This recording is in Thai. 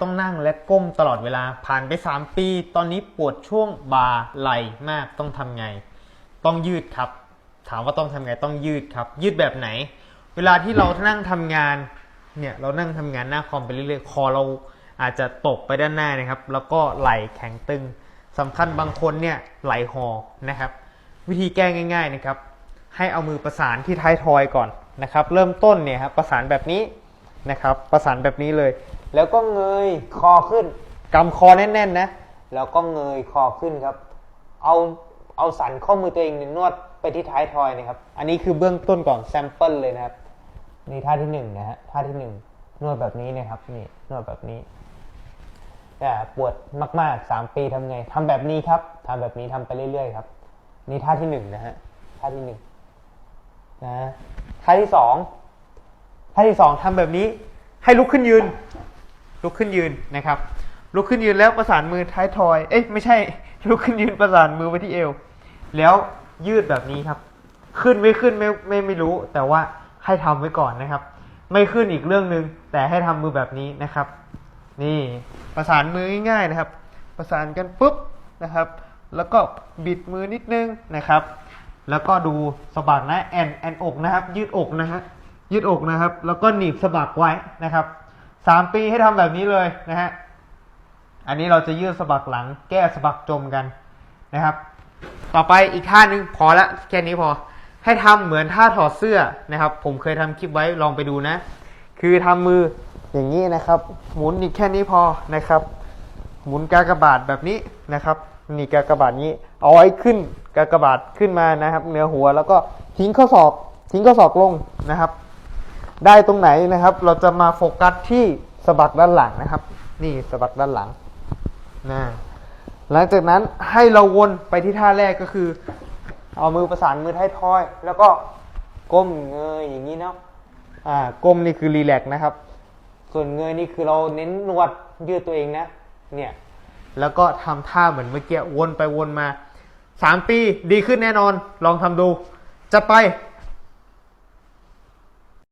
ต้องนั่งและก้มตลอดเวลาผ่านไป 3 ปี ตอนนี้ปวดช่วงบ่าไหล่มากต้องทำไง ต้องยืดครับ ถามว่าต้องทำไงต้องยืดครับ ยืดแบบไหน เวลาที่เรานั่งทำงานเนี่ยเรานั่งทำงานหน้าคอมไปเรื่อยๆคอเราอาจจะตกไปด้านหน้านะครับ แล้วก็ไหล่แข็งตึงสำคัญบางคนเนี่ยไหล่หอนะครับ วิธีแก้ง่าย ๆนะครับ ให้เอามือประสานที่ท้ายทอยก่อนนะครับ เริ่มต้นเนี่ยครับประสานแบบนี้นะครับ ประสานแบบนี้เลย แล้วก็เงยคอขึ้นกำคอแน่นๆนะ แล้วก็เงยคอขึ้นครับ เอาเอาสันข้อมือตัวเองเนี่ยนวดไปที่ท้ายทอยนะครับ อันนี้คือเบื้องต้นก่อนแซมเปิลเลยนะครับ นี่ท่าที่หนึ่งนะฮะ ท่าที่หนึ่งนวดแบบนี้นะครับ นี่นวดแบบนี้แต่ปวดมากๆสามปีทำไงทำแบบนี้ครับทำแบบนี้ทำไปเรื่อยๆครับ นี่ท่าที่หนึ่งนะฮะ ท่าที่หนึ่งนะ ท่าที่สอง ท่าที่สองทำแบบนี้ ให้ลุกขึ้นยืน ลุกขึ้นยืนนะครับ ลุกขึ้นยืนแล้วประสานมือท้ายทอย เอ๊ะไม่ใช่ ลุกขึ้นยืนประสานมือไว้ที่เอว แล้วยืดแบบนี้ครับ ขึ้นไม่ขึ้นไม่ไม่ไม่รู้ แต่ว่าให้ทำไว้ก่อนนะครับ ไม่ขึ้นอีกเรื่องหนึ่งแต่ให้ทำมือแบบนี้นะครับ นี่ประสานมือง่ายๆนะครับ ประสานกันปุ๊บนะครับ แล้วก็บิดมือนิดนึงนะครับ แล้วก็ดูสะบักนะแอนแอนอกนะครับ ยืดอกนะฮะยืดอกนะครับ แล้วก็หนีบสะบักไว้นะครับ สามปีให้ทำแบบนี้เลยนะฮะ อันนี้เราจะยืดสะบักหลัง แก้สะบักจมกันนะครับ ต่อไปอีกท่านึงพอละแค่นี้พอ ให้ทำเหมือนท่าถอดเสื้อนะครับ ผมเคยทำคลิปไว้ลองไปดูนะ คือทำมืออย่างนี้นะครับ หมุนอีกแค่นี้พอนะครับ หมุนกากบาทแบบนี้นะครับ นี่กากบาทนี้เอาไว้ขึ้นกากบาทขึ้นมานะครับเหนือหัวแล้วก็ทิ้งข้อศอกทิ้งข้อศอกลงนะครับ ได้ตรงไหนนะครับ เราจะมาโฟกัสที่สะบักด้านหลังนะครับ นี่สะบักด้านหลังนะหลังจากนั้นให้เราวนไปที่ท่าแรกก็คือ เอามือประสานมือท้ายทอย แล้วก็ก้มเงยอย่างนี้เนาะอ่าก้มนี่คือรีแลกซ์นะครับ ส่วนเงยนี่คือเราเน้นนวดยืดตัวเองนะ เนี่ย แล้วก็ทำท่าเหมือนเมื่อกี้วนไปวนมาสามปีดีขึ้นแน่นอน ลองทำดู จะไป